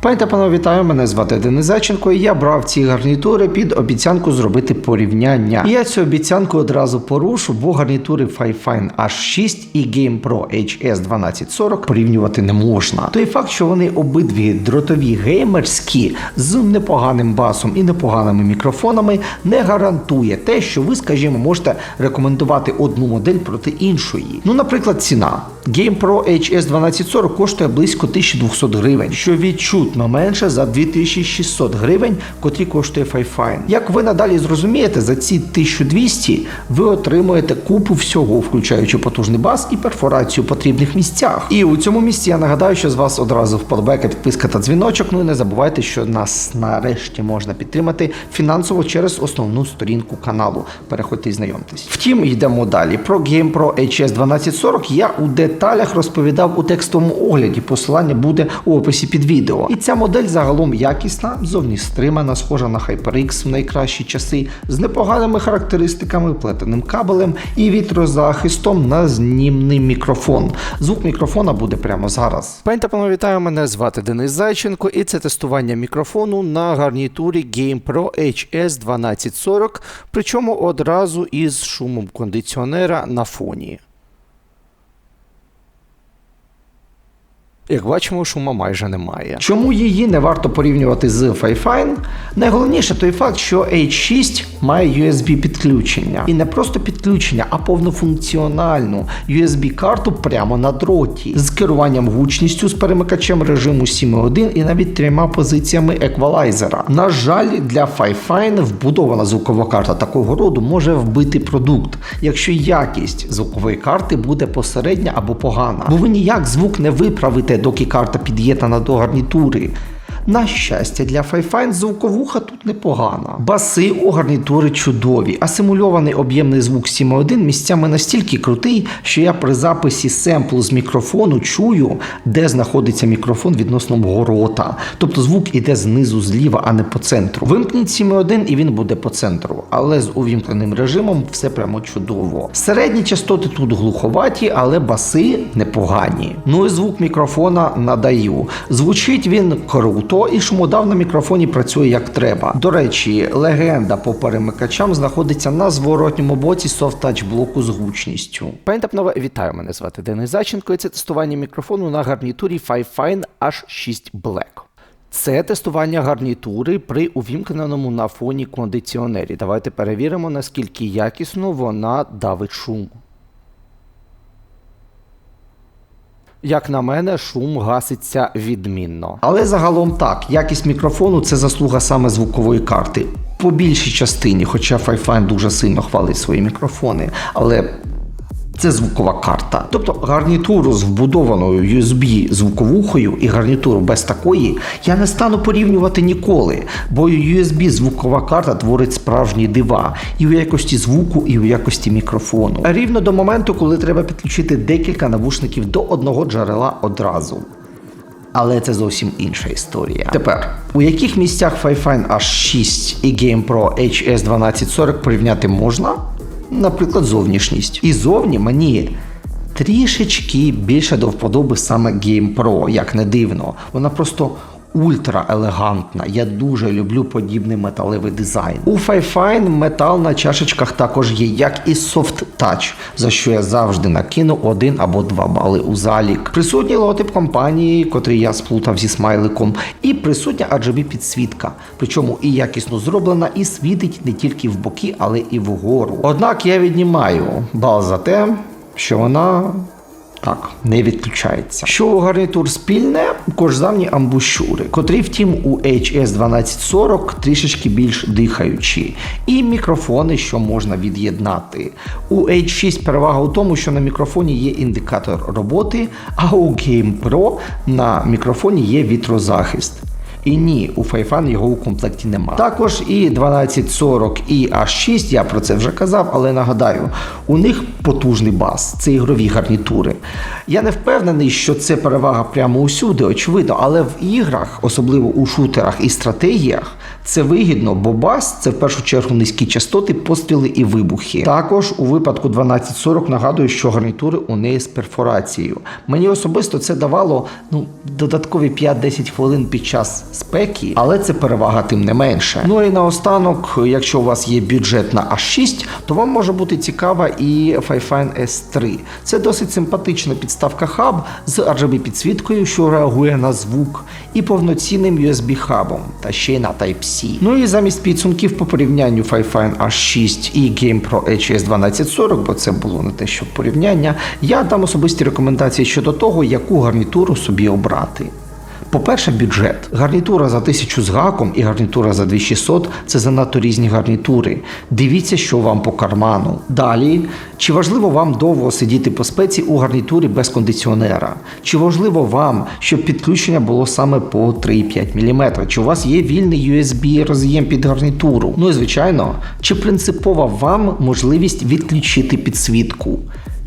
Пані та панове, вітаю, мене звати Денис Зайченко, і я брав ці гарнітури під обіцянку зробити порівняння. І я цю обіцянку одразу порушу, бо гарнітури Fifine H6 і GamePro HS 1240 порівнювати не можна. Той факт, що вони обидві дротові геймерські з непоганим басом і непоганими мікрофонами, не гарантує те, що ви, скажімо, можете рекомендувати одну модель проти іншої. Ну, наприклад, ціна. GamePro HS 1240 коштує близько 1200 гривень, що відчутно менше за 2600 гривень, котрі коштує Fifine. Як ви надалі зрозумієте, за ці 1200 ви отримуєте купу всього, включаючи потужний бас і перфорацію в потрібних місцях. І у цьому місці я нагадаю, що з вас одразу вподобайка, підписка та дзвіночок. Ну і не забувайте, що нас нарешті можна підтримати фінансово через основну сторінку каналу. Переходьте і знайомтесь. Втім, йдемо далі. Про GamePro HS 1240 я у деталях розповідав у текстовому огляді. Посилання буде у описі під відео. І ця модель загалом якісна, зовні стримана, схожа на HyperX в найкращі часи, з непоганими характеристиками, плетеним кабелем і вітрозахистом на знімний мікрофон. Звук мікрофона буде прямо зараз. Панове, вітаю, мене звати Денис Зайченко, і це тестування мікрофону на гарнітурі GamePro HS 1240, причому одразу із шумом кондиціонера на фоні. Як бачимо, шума майже немає. Чому її не варто порівнювати з Fifine? Найголовніше той факт, що H6 має USB підключення. І не просто підключення, а повнофункціональну USB-карту прямо на дроті з керуванням гучністю з перемикачем режиму 7.1 і навіть трьома позиціями еквалайзера. На жаль, для Fifine вбудована звукова карта такого роду може вбити продукт, якщо якість звукової карти буде посередня або погана. Бо ви ніяк звук не виправите, доки карта під'єднана до гарнітури. На щастя, для Fifine звуковуха тут непогана. Баси у гарнітури чудові, а симульований об'ємний звук 7.1 місцями настільки крутий, що я при записі семплу з мікрофону чую, де знаходиться мікрофон відносно мого рота. Тобто звук іде знизу зліва, а не по центру. Вимкніть 7.1 і він буде по центру, але з увімкненим режимом все прямо чудово. Середні частоти тут глуховаті, але баси непогані. Ну і звук мікрофона надаю. Звучить він круто і шумодав на мікрофоні працює як треба. До речі, легенда по перемикачам знаходиться на зворотньому боці софт-тач блоку з гучністю. Та вітаю, мене звати Денис Зайченко, і це тестування мікрофону на гарнітурі Fifine H6 Black. Це тестування гарнітури при увімкненому на фоні кондиціонері. Давайте перевіримо, наскільки якісно вона давить шум. Як на мене, шум гаситься відмінно. Але загалом так, якість мікрофону це заслуга саме звукової карти. По більшій частині, хоча Fifine дуже сильно хвалить свої мікрофони, але це звукова карта. Тобто гарнітуру з вбудованою USB звуковухою і гарнітуру без такої я не стану порівнювати ніколи, бо USB звукова карта творить справжні дива і у якості звуку, і у якості мікрофону. Рівно до моменту, коли треба підключити декілька навушників до одного джерела одразу. Але це зовсім інша історія. Тепер, у яких місцях Fifine H6 і GamePro HS 1240 порівняти можна? Наприклад, зовнішність. І зовні мені трішечки більше до вподоби саме GamePro, як не дивно. Вона просто ультра елегантна. Я дуже люблю подібний металевий дизайн. У Fifine метал на чашечках також є, як і Soft Touch, за що я завжди накину один або два бали у залік. Присутній логотип компанії, котрий я сплутав зі смайликом, і присутня RGB підсвітка. Причому і якісно зроблена, і світить не тільки в боки, але і вгору. Однак я віднімаю бал за те, що вона так, не відключається. Що у гарнітур спільне, кожзамні амбушюри, котрі, втім, у HS 1240 трішечки більш дихаючі, і мікрофони, що можна від'єднати. У H6 перевага у тому, що на мікрофоні є індикатор роботи, а у Game Pro на мікрофоні є вітрозахист. І ні, у Файфан його у комплекті нема. Також і 1240 і H6, я про це вже казав, але нагадаю, у них потужний бас, це ігрові гарнітури. Я не впевнений, що це перевага прямо усюди, очевидно, але в іграх, особливо у шутерах і стратегіях, Це вигідно, бо бас це в першу чергу низькі частоти, постріли і вибухи. Також у випадку 1240 нагадую, що гарнітури у неї з перфорацією. Мені особисто це давало ну додаткові 5-10 хвилин під час спеки, але це перевага тим не менше. Ну і наостанок, якщо у вас є бюджет на H6, то вам може бути цікава і Fifine S3. Це досить симпатична підставка хаб з RGB підсвіткою, що реагує на звук, і повноцінним USB хабом, та ще й на Type-C. Ну і замість підсумків по порівнянню Fifine H6 і GamePro HS 1240, бо це було не те, що порівняння, я дам особисті рекомендації щодо того, яку гарнітуру собі обрати. По-перше, бюджет. Гарнітура за 1000 з гаком і гарнітура за 2600 – це занадто різні гарнітури. Дивіться, що вам по карману. Далі, чи важливо вам довго сидіти по спеці у гарнітурі без кондиціонера? Чи важливо вам, щоб підключення було саме по 3,5 мм? Чи у вас є вільний USB роз'єм під гарнітуру? Ну і звичайно, чи принципова вам можливість відключити підсвітку?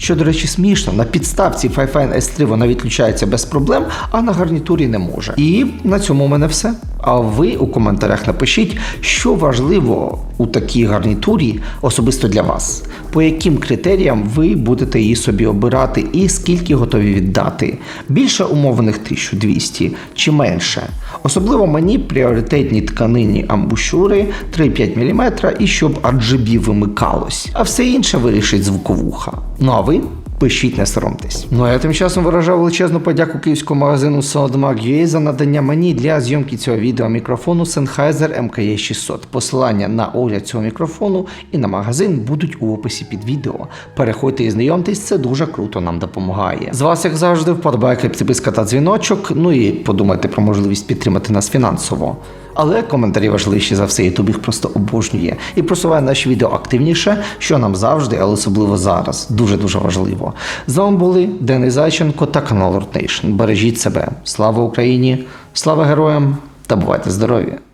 Що, до речі, смішно, на підставці Fifine S3 вона відключається без проблем, а на гарнітурі не може. І на цьому у мене все. А ви у коментарях напишіть, що важливо у такій гарнітурі особисто для вас, по яким критеріям ви будете її собі обирати і скільки готові віддати. Більше умовних 1200 чи менше. Особливо мені пріоритетні тканині амбушури 3,5 мм і щоб RGB вимикалось, а все інше вирішить звуковуха. Ну а ви пишіть, не соромтесь. Ну а я тим часом виражаю величезну подяку київському магазину Soundmark.ua за надання мені для зйомки цього відео мікрофону Sennheiser MKE 600. Посилання на огляд цього мікрофону і на магазин будуть у описі під відео. Переходьте і знайомтесь, це дуже круто нам допомагає. З вас, як завжди, вподобайка, підписка та дзвіночок. Ну і подумайте про можливість підтримати нас фінансово. Але коментарі важливіші за все, Ютуб їх просто обожнює і просуває наші відео активніше, що нам завжди, але особливо зараз. Дуже дуже важливо. З вами були Денис Зайченко та канал Nation. Бережіть себе. Слава Україні! Слава героям та бувайте здорові!